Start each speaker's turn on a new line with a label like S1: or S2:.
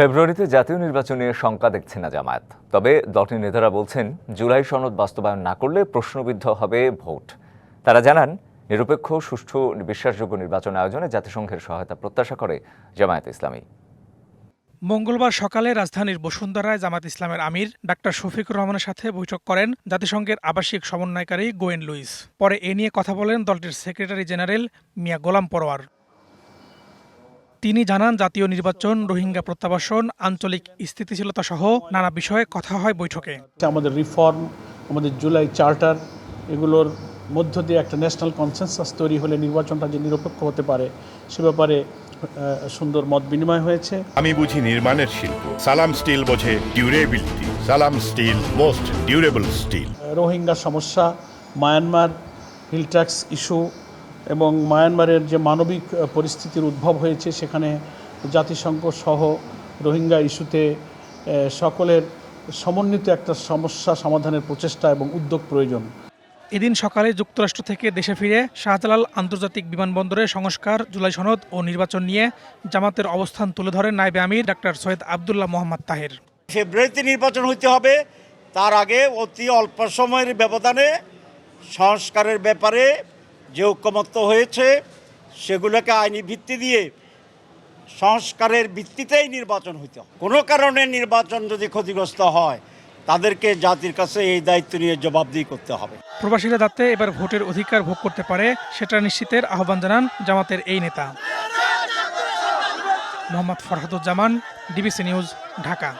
S1: ফেব্রুয়ারিতে জাতীয় নির্বাচন শঙ্কা দেখছে না জামায়াত। তবে দলটির নেতারা বলছেন, জুলাই সনদ বাস্তবায়ন না করলে প্রশ্নবিদ্ধ হবে ভোট। তারা জানান, নিরপেক্ষ, সুষ্ঠু, বিশ্বাসযোগ্য নির্বাচন আয়োজনে জাতিসংঘের সহায়তা প্রত্যাশা করে জামায়াত ইসলামী।
S2: মঙ্গলবার সকালে রাজধানীর বসুন্ধরায় জামাত ইসলামের আমির ডাক্তার শফিকুর রহমানের সাথে বৈঠক করেন জাতিসংঘের আবাসিক সমন্বয়কারী গোয়েন লুইস। পরে এ নিয়ে কথা বলেন দলটির সেক্রেটারি জেনারেল মিয়া গোলাম পরোয়ার। তিনি জানান জাতীয় নির্বাচন রোহিঙ্গা প্রত্যাবাসন আঞ্চলিক স্থিতিশীলতা সহ নানা বিষয়ে কথা হয় বৈঠকে।
S3: আমাদের রিফর্ম আমাদের জুলাই চার্টার এগুলোর মধ্য দিয়ে একটা ন্যাশনাল কনসেনসাস তৈরি হলে নির্বাচনটা যে নিরপেক্ষ হতে পারে সে ব্যাপারে সুন্দর মত বিনিময় হয়েছে।
S4: আমি বুঝি নির্মাণের শিল্প। সালাম স্টিল বোঝে ডিউরেবিলিটি। সালাম steel most durable steel.
S3: Rohingya সমস্যা মায়ানমার হিল ট্যাক্স ইস্যু এবং মায়ানমারের যে মানবিক পরিস্থিতির উদ্ভব হয়েছে সেখানে জাতিসংঘ সহ রোহিঙ্গা ইস্যুতে সকলের সমন্বিত একটা সমস্যা সমাধানের প্রচেষ্টা এবং উদ্যোগ প্রয়োজন।
S2: এদিন সকালে যুক্তরাষ্ট্র থেকে দেশে ফিরে শাহজালাল আন্তর্জাতিক বিমানবন্দরে সংস্কার জুলাই সনদ ও নির্বাচন নিয়ে জামাতের অবস্থান তুলে ধরেন নায়েবে আমির ডাক্তার সৈয়দ আবদুল্লাহ মোহাম্মদ তাহের।
S5: ফেব্রুয়ারিতে নির্বাচন হইতে হবে তার আগে অতি অল্প সময়ের ব্যবধানে সংস্কারের ব্যাপারে যে ঐক্যমত্য হয়েছে, সেগুলোকে আইনি ভিত্তি দিয়ে সংস্কারের ভিত্তিতেই নির্বাচন হইতে হবে কোনো কারণে নির্বাচন যদি ক্ষতিগ্রস্ত হয়, তাদেরকে জাতির কাছে এই দায়িত্ব নিয়ে জবাবদিহি করতে হবে।
S2: প্রবাসীরা যাতে এবার ভোটের অধিকার ভোগ করতে পারে, সেটা নিশ্চিতের আহ্বান জানান জামাতের এই নেতা। Mohammad Farhaduzzaman, DBC news, Dhaka.